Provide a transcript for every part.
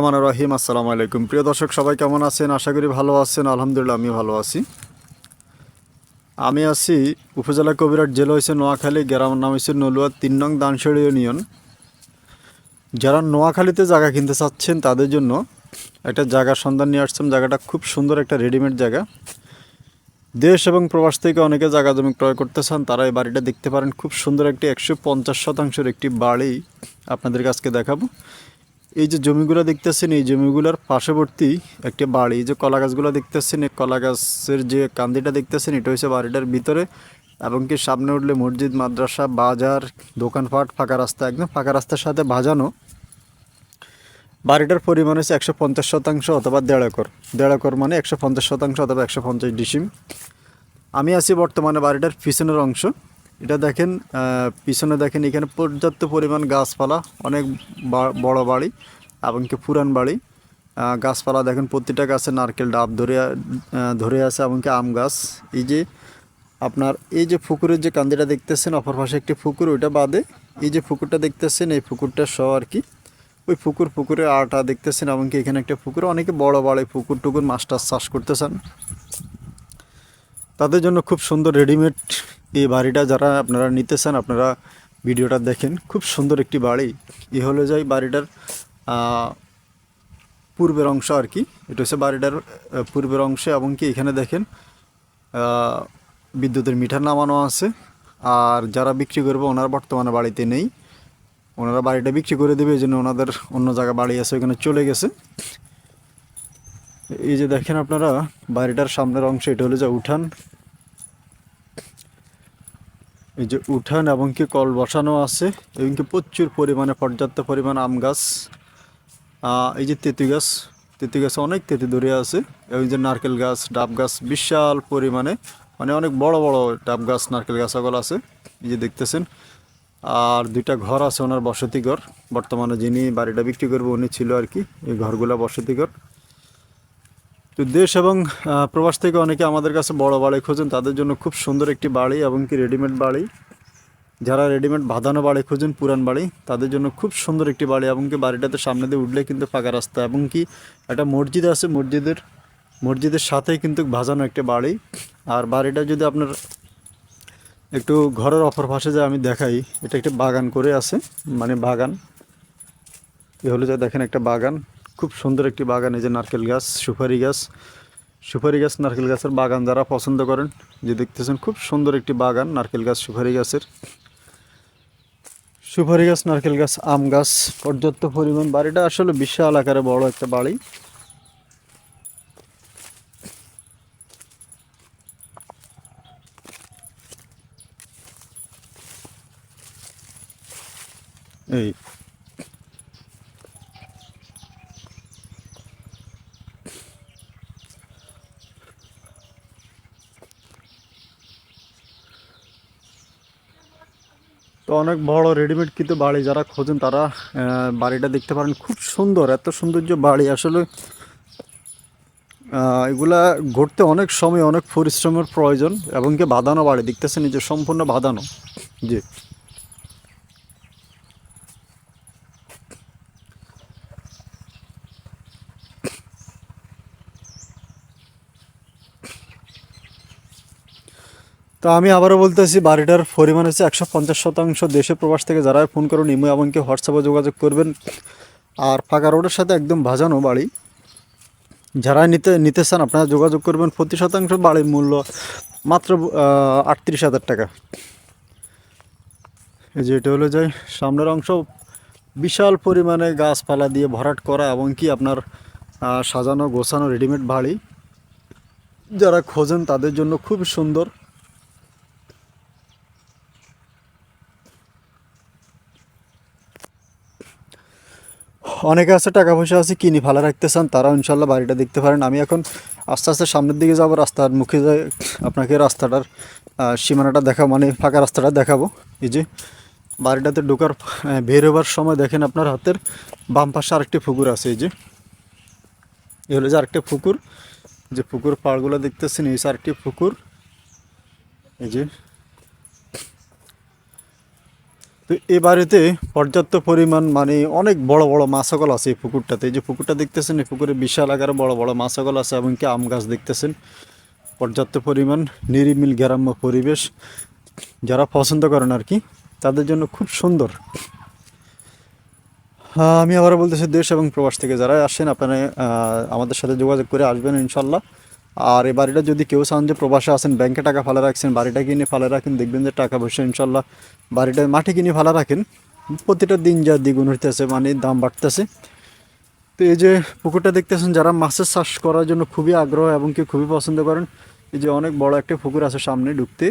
রহিম, আসসালামু আলাইকুম। প্রিয় দর্শক, সবাই কেমন আছেন? আশা করি ভালো আছেন। আলহামদুলিল্লাহ আমি ভালো আছি। আমি আছি উপজেলা কবিরাট জেলা হয়েছে নোয়াখালী, গ্রামের নাম হয়েছে নলুয়া, তিন নং দানসড়ি ইউনিয়ন। যারা নোয়াখালীতে জায়গা কিনতে চাচ্ছেন, তাদের জন্য একটা জায়গার সন্ধান নিয়ে আসছেন। জায়গাটা খুব সুন্দর, একটা রেডিমেড জায়গা। দেশ এবং প্রবাস থেকে অনেকে জায়গা জমি ক্রয় করতে চান, তারা এই বাড়িটা দেখতে পারেন। খুব সুন্দর একটি একশো পঞ্চাশ শতাংশের একটি বাড়ি আপনাদের কাছকে দেখাবো। এই যে জমিগুলো দেখতেছেন, এই জমিগুলোর পার্শ্ববর্তী একটি বাড়ি, এই যে কলা গাছগুলো দেখতেছেন, এই কলা গাছের যে কান্দিটা দেখতেছেন, এটা হচ্ছে বাড়িটার ভিতরে এবং কি সামনে উঠলে মসজিদ, মাদ্রাসা, বাজার, দোকানপাট, ফাঁকা রাস্তা, একদম ফাঁকা রাস্তার সাথে ভাজানো বাড়িটার পরিমাণ হচ্ছে একশো পঞ্চাশ শতাংশ অথবা দেড় একর। দেড় একর মানে একশো পঞ্চাশ শতাংশ অথবা একশো পঞ্চাশ ডিসিম। আমি আছি বর্তমানে বাড়িটার পিছনের অংশ। এটা দেখেন পিছনে দেখেন এখানে পর্যাপ্ত পরিমাণ গাছপালা, অনেক বড় বাড়ি এবং কি পুরান বাড়ি। গাছপালা দেখেন, প্রতিটা গাছে নারকেল ডাব ধরে ধরে আছে এমনকি আম গাছ। এই যে আপনার, এই যে পুকুরের যে কান্দিটা দেখতেছেন, অপর পাশে একটি পুকুর, ওইটা বাদে এই যে পুকুরটা দেখতেছেন, এই পুকুরটা সহ আর কি। ওই পুকুর পুকুরে আটা দেখতেছেন এমনকি এখানে একটা পুকুর, অনেকে বড় বড়, পুকুর টুকুর মাছ টাছ চাষ করতেছেন। তাদের জন্য খুব সুন্দর রেডিমেড এই বাড়িটা যারা আপনারা নিতে চান আপনারা ভিডিওটা দেখেন। খুব সুন্দর একটি বাড়ি। এ হলো যাই বাড়িটার পূর্বের অংশ আর কি। এটা হচ্ছে বাড়িটার পূর্বের অংশে এবং কি এখানে দেখেন বিদ্যুতের মিটার নামানো আছে। আর যারা বিক্রি করবে, ওনার বর্তমানে বাড়িতে নেই। ওনারা বাড়িটা বিক্রি করে দেবে, এই জন্য ওনাদের অন্য জায়গায় বাড়ি আছে ওখানে চলে গেছে। এই যে দেখেন আপনারা, বাড়িটার সামনের অংশ, এটা হলো যে উঠান। এই যে উঠান এবং কি কল বসানো আছে, এবং কি প্রচুর পরিমাণে, পর্যাপ্ত পরিমাণ আম গাছ এই যে তেঁতু গাছ তেঁতু গাছ অনেক তেঁতু ধরে আছে, এবং যে নারকেল গাছ, ডাব গাছ, বিশাল পরিমাণে মানে অনেক বড় বড় ডাব গাছ, নারকেল গাছ সকল আছে, এই যে দেখতেছেন। আর দুইটা ঘর আছে ওনার বসতি ঘর, বর্তমানে যিনি বাড়িটা বিক্রি করবে উনি ছিল আর কি, এই ঘরগুলা বসতি ঘর। তো দেশ এবং প্রবাস থেকে অনেকে আমাদের কাছে বড় বাড়ি খোঁজেন। তাদের জন্য খুব সুন্দর একটি বাড়ি এবং কি রেডিমেড বাড়ি। যারা রেডিমেড বাঁধানো বাড়ি খোঁজেন, পুরান বাড়ি, তাদের জন্য খুব সুন্দর একটি বাড়ি এবং কি বাড়িটাতে সামনে দিয়ে উঠলে কিন্তু ফাঁকা রাস্তা এবং কি একটা মসজিদ আছে, মসজিদের মসজিদের সাথেই কিন্তু ভাজানো একটা বাড়ি। আর বাড়িটা যদি আপনার একটু ঘরের অপর পাশে যে আমি দেখাই, এটা একটা বাগান করে আছে মানে বাগান। এ হলো যা দেখেন একটা বাগান। খুব সুন্দর একটি বাগান, এই যে নারকেল গাছ, সুপারি গাছ। সুপারি গাছ, নারকেল গাছের বাগান যারা পছন্দ করেন, যে দেখতেছেন, খুব সুন্দর একটি বাগান, নারকেল গাছ, সুপারি গাছের। সুপারি গাছ, নারকেল গাছ, আম গাছ, পর্যাপ্ত পরিমাণ বাড়িটা আসলে বিশাল আকারে বড় একটা বাড়ি। এই তো অনেক বড় রেডিমেড কিন্তু বাড়ি যারা খোঁজেন তারা বাড়িটা দেখতে পারেন। খুব সুন্দর, এত সৌন্দর্য বাড়ি। আসলে এগুলা ঘুরতে অনেক সময়, অনেক পরিশ্রমের প্রয়োজন এবং কি বাঁধানো বাড়ি। দেখতেছেন যে সম্পূর্ণ বাঁধানো। জি। তো আমি আবারও বলতেছি, বাড়িটার পরিমাণ হচ্ছে একশো পঞ্চাশ শতাংশ। দেশে প্রবাস থেকে যারা ফোন করুন, ইমো এমনকি হোয়াটসঅ্যাপে যোগাযোগ করবেন। আর ফাঁকা রোডের সাথে একদম ভাজানো বাড়ি। যারা নিতে নিতে চান, আপনারা যোগাযোগ করবেন। প্রতি শতাংশ বাড়ির মূল্য মাত্র আটত্রিশ হাজার টাকা। এই যে এটা হলো যাই সামনের অংশ। বিশাল পরিমাণে গাছপালা দিয়ে ভরাট করা এবং কি আপনার সাজানো, গোছানো রেডিমেড বাড়ি। যারা খোঁজেন, তাদের জন্য খুব সুন্দর। অনেকে আছে টাকা পয়সা আছে, কিনে ভালো রাখতে চান, তারাও ইনশাল্লাহ বাড়িটা দেখতে পারেন। আমি এখন আস্তে আস্তে সামনের দিকে যাব, রাস্তার মুখে যাই আপনাকে রাস্তাটার সীমানাটা দেখা মানে ফাঁকা রাস্তাটা দেখাবো। এই যে বাড়িটাতে ঢোকার বের হবার সময় দেখেন আপনার হাতের বাম পাশে আরেকটি পুকুর আছে, এই যে। এ হলো যে আরেকটি পুকুর। যে পুকুর পাড়গুলো দেখতেছেন, এই যে আরেকটি পুকুর। এই যে তো এই বাড়িতে পর্যাপ্ত পরিমাণ মানে অনেক বড় বড় মাছাকল আছে এই পুকুরটাতে। এই যে পুকুরটা দেখতেছেন, এই পুকুরে বিশাল আকারে বড় বড় মাছাকল আছে এবং কি আম গাছ দেখতেছেন। পর্যাপ্ত পরিমাণ নিরিমিল গ্রাম্য পরিবেশ যারা পছন্দ করেন আর কি, তাদের জন্য খুব সুন্দর। আমি আবার বলতেছি, দেশ এবং প্রবাস থেকে যারা আসেন, আপনারা আমাদের সাথে যোগাযোগ করে আসবেন ইনশাল্লাহ। আর এই বাড়িটা যদি কেউ চান যে প্রবাসে আসেন ব্যাংকে টাকা ফালা রাখছেন, বাড়িটা কিনে ফালা রাখেন, দেখবেন যে টাকা পয়সা ইনশাল্লাহ বাড়িটা মাটি কিনে ফালা রাখেন। প্রতিটা দিন যা দ্বিগুণ হইতেছে মানে দাম বাড়তেছে। তো এই যে পুকুরটা দেখতেছেন, যারা মাছের চাষ করার জন্য খুবই আগ্রহ এবং কি খুবই পছন্দ করেন, এই যে অনেক বড় একটা পুকুর আছে সামনে ঢুকতে।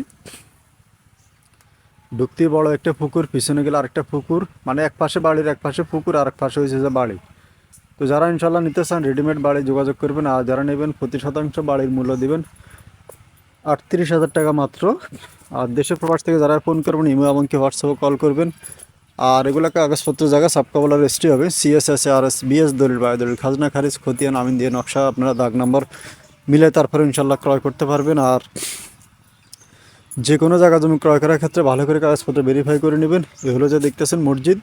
ঢুকতে বড় একটা পুকুর, পিছনে গেলে আরেকটা পুকুর মানে এক পাশে বাড়ির এক পাশে পুকুর আর এক পাশে হয়েছে যে বাড়ি। তো যারা ইনশাল্লাহ নিতে চান রেডিমেড বাড়ি যোগাযোগ করবেন আর যারা নেবেন প্রতি শতাংশ বাড়ির মূল্য দেবেন আটত্রিশ হাজার টাকা মাত্র। আর দেশের প্রবাস থেকে যারা ফোন করবেন, ইমো এমনকি হোয়াটসঅ্যাপে কল করবেন। আর এগুলো কাগজপত্র জায়গা সাবকাবলা রেজিস্ট্রি হবে। সিএসএস আর এস বিএস দলিল বায়ু দলিল খাজনা, খারিজ, খতিয়ান, আমিন দিয়ে নকশা, আপনারা দাগ নাম্বার মিলে তারপরে ইনশাল্লাহ ক্রয় করতে পারবেন। আর যে কোনো জায়গা জমি ক্রয় করার ক্ষেত্রে ভালো করে কাগজপত্র ভেরিফাই করে নেবেন। এগুলো যে দেখতেছেন মসজিদ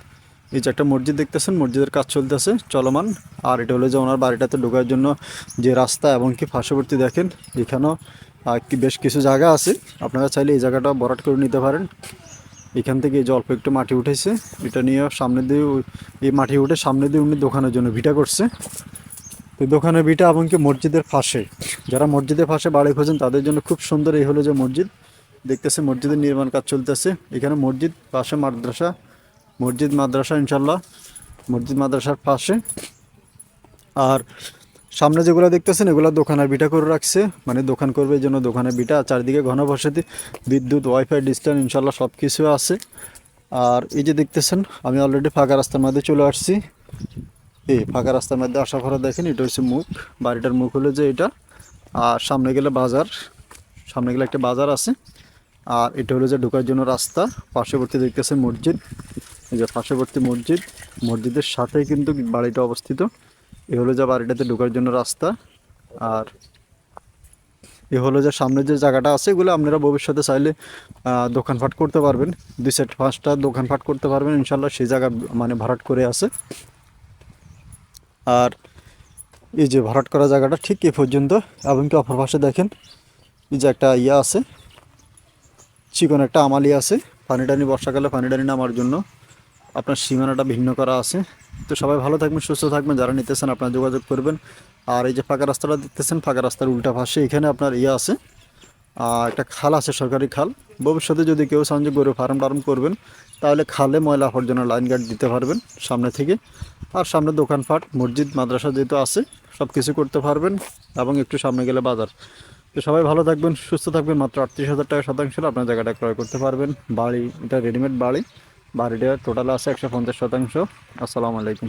এই যে একটা মসজিদ দেখতেছেন, মসজিদের কাজ চলতেছে, চলমান। আর এটা হলো যে ওনার বাড়িটাতে ঢোকার জন্য যে রাস্তা এবং কি পার্শ্ববর্তী দেখেন, এখানেও কি বেশ কিছু জায়গা আছে। আপনারা চাইলে এই জায়গাটা বরাট করে নিতে পারেন। এখান থেকে যে অল্প একটু মাটি উঠেছে, এটা নিয়ে সামনে দিয়ে এই মাটি উঠে সামনে দিয়ে উনি দোকানের জন্য ভিটা করছে। তো দোকানের ভিটা এমনকি মসজিদের পাশে, যারা মসজিদের পাশে বাড়ি খোঁজেন, তাদের জন্য খুব সুন্দর এই হলো যে মসজিদ। দেখতেছে মসজিদের নির্মাণ কাজ চলতেছে। এখানে মসজিদ, পাশে মাদ্রাসা মসজিদ মাদ্রাসা ইনশাল্লাহ মসজিদ মাদ্রাসার পাশে। আর সামনে যেগুলো দেখতেছেন, এগুলো দোকানের বিটা করে রাখছে। মানে দোকান করবে এই জন্য দোকানের বিটা চারদিকে ঘনবসতি, বিদ্যুৎ, ওয়াইফাই ডিস্টেন্স ইনশাল্লাহ সব কিছু আছে। আর এই যে দেখতেছেন, আমি অলরেডি ফাঁকা রাস্তার মধ্যে চলে আসছি। এই ফাঁকা রাস্তার মধ্যে আসার পরে দেখেন, এটা হচ্ছে মুখ। বাড়িটার মুখ হলো যে এটা। আর সামনে গেলে বাজার। সামনে গেলে একটা বাজার আছে। আর এটা হলো যে ঢোকার জন্য রাস্তা। পার্শ্ববর্তী দেখতেছেন মসজিদ। এই যে পার্শ্ববর্তী মসজিদ, মসজিদের সাথেই কিন্তু বাড়িটা অবস্থিত। এ হলো যে বাড়িটাতে ঢোকার জন্য রাস্তা। আর এ হলো যে সামনে যে জায়গাটা আছে, এগুলো আপনারা ভবিষ্যতে চাইলে দোকানপাট করতে পারবেন। দুই সেট পাঁচটা দোকানপাট করতে পারবেন ইনশাল্লাহ সেই জায়গা মানে ভাড়াট করে আছে। আর এই যে ভাড়াট করা জায়গাটা ঠিক এ পর্যন্ত। এবং কি অপর পাশে দেখেন, এই যে একটা ইয়ে আছে চিকন একটা আমালি আছে। পানি টানি বর্ষাকালে পানি টানি নামার জন্য আপনার সীমানাটা ভিন্ন করা আছে। তো সবাই ভালো থাকবেন সুস্থ থাকবেন। যারা নিতেছেন আপনারা যোগাযোগ করবেন। আর এই যে ফাঁকা রাস্তাটা দেখতেছেন ফাঁকা রাস্তার উল্টা পাশে এখানে আপনার ইয়ে আছে। আহ, একটা খাল আছে সরকারি খাল। ভবিষ্যতে যদি কেউ চান যে গরু ফার্ম টার্ম করবেন তাহলে খালে ময়লা আবর্জনা লাইন গার্ড দিতে পারবেন সামনে থেকে। আর সামনে দোকানপাট মসজিদ মাদ্রাসা যেহেতু আছে সব কিছু করতে পারবেন এবং একটু সামনে গেলে বাজার। তো সবাই ভালো থাকবেন, সুস্থ থাকবেন। মাত্র আটত্রিশ হাজার টাকা শতাংশ আপনার জায়গাটা ক্রয় করতে পারবেন। বাড়ি, এটা রেডিমেড বাড়ি। বাড়িটা টোটাল আছে একশো পঞ্চাশ শতাংশ। আসসালামু আলাইকুম।